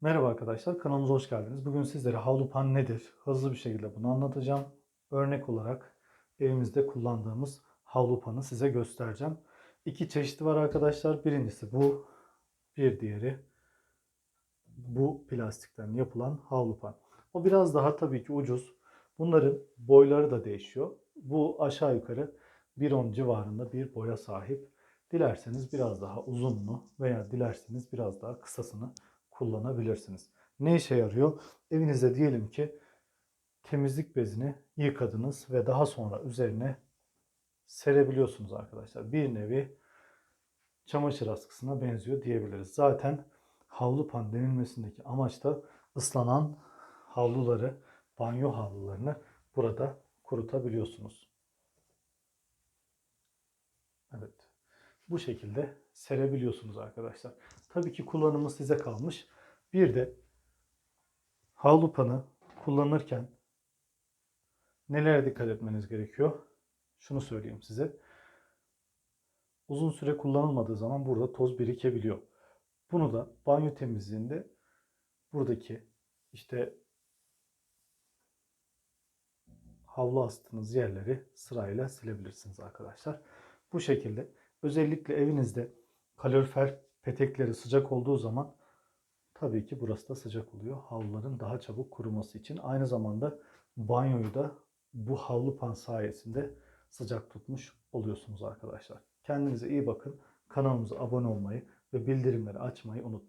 Merhaba arkadaşlar, kanalımıza hoş geldiniz. Bugün sizlere havlu pan nedir? Hızlı bir şekilde bunu anlatacağım. Örnek olarak evimizde kullandığımız havlu panı size göstereceğim. İki çeşidi var arkadaşlar. Birincisi bu, bir diğeri bu plastikten yapılan havlu pan. O biraz daha tabii ki ucuz. Bunların boyları da değişiyor. Bu aşağı yukarı 1.10 civarında bir boya sahip. Dilerseniz biraz daha uzununu veya dilerseniz biraz daha kısasını kullanabilirsiniz. Ne işe yarıyor? Evinizde diyelim ki temizlik bezini yıkadınız ve daha sonra üzerine serebiliyorsunuz arkadaşlar. Bir nevi çamaşır askısına benziyor diyebiliriz. Zaten havlu pan denilmesindeki amaç da ıslanan havluları, banyo havlularını burada kurutabiliyorsunuz. Bu şekilde serebiliyorsunuz arkadaşlar. Tabii ki kullanımı size kalmış. Bir de havlu panı kullanırken nelere dikkat etmeniz gerekiyor? Şunu söyleyeyim size. Uzun süre kullanılmadığı zaman burada toz birikebiliyor. Bunu da banyo temizliğinde buradaki işte havlu astığınız yerleri sırayla silebilirsiniz arkadaşlar. Bu şekilde özellikle evinizde kalorifer petekleri sıcak olduğu zaman tabii ki burası da sıcak oluyor. Havluların daha çabuk kuruması için. Aynı zamanda banyoyu da bu havlu pan sayesinde sıcak tutmuş oluyorsunuz arkadaşlar. Kendinize iyi bakın. Kanalımıza abone olmayı ve bildirimleri açmayı unutmayın.